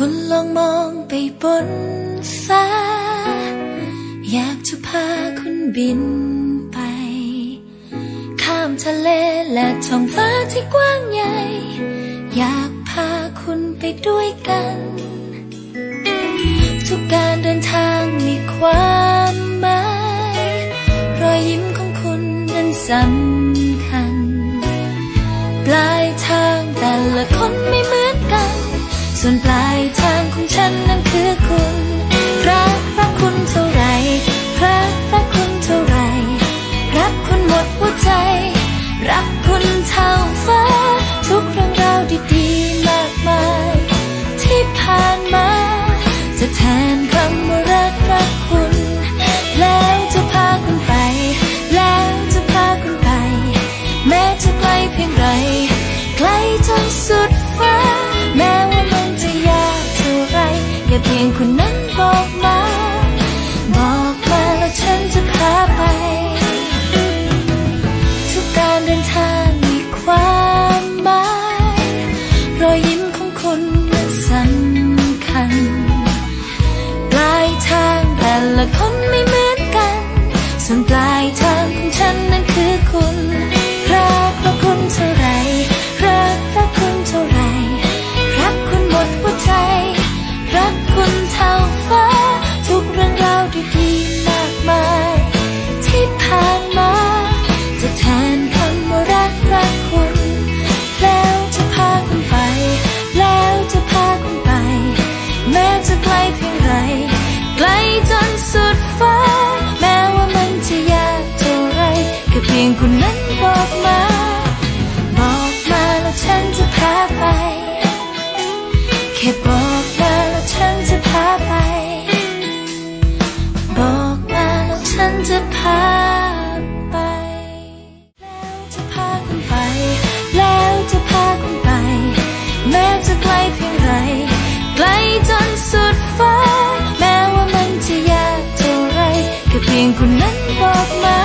คุณลองมองไปบนฟ้า อยากจะพาคุณบินไป ข้ามทะเลและท้องฟ้าที่กว้างใหญ่ อยากพาคุณไปด้วยกัน ทุกการเดินทางมีความหมายรอยยิ้มของคุณนั้นสำคัญ ปลายทางแต่ละคนไม่เหมือน ส่วนปลายทางของฉัน เพียงคนนั้นบอกมา แค่บอกมาแล้วฉันจะพาไป บอกมาแล้วฉันจะพาไป แล้วจะพาคุไป แล้วจะพาคุไป แม้จะไกลเพียงไร ไกลจนสุดฟ้า แม้ว่ามันจะยากเท่าไรแค่เพียงคุณนั้นบอกมา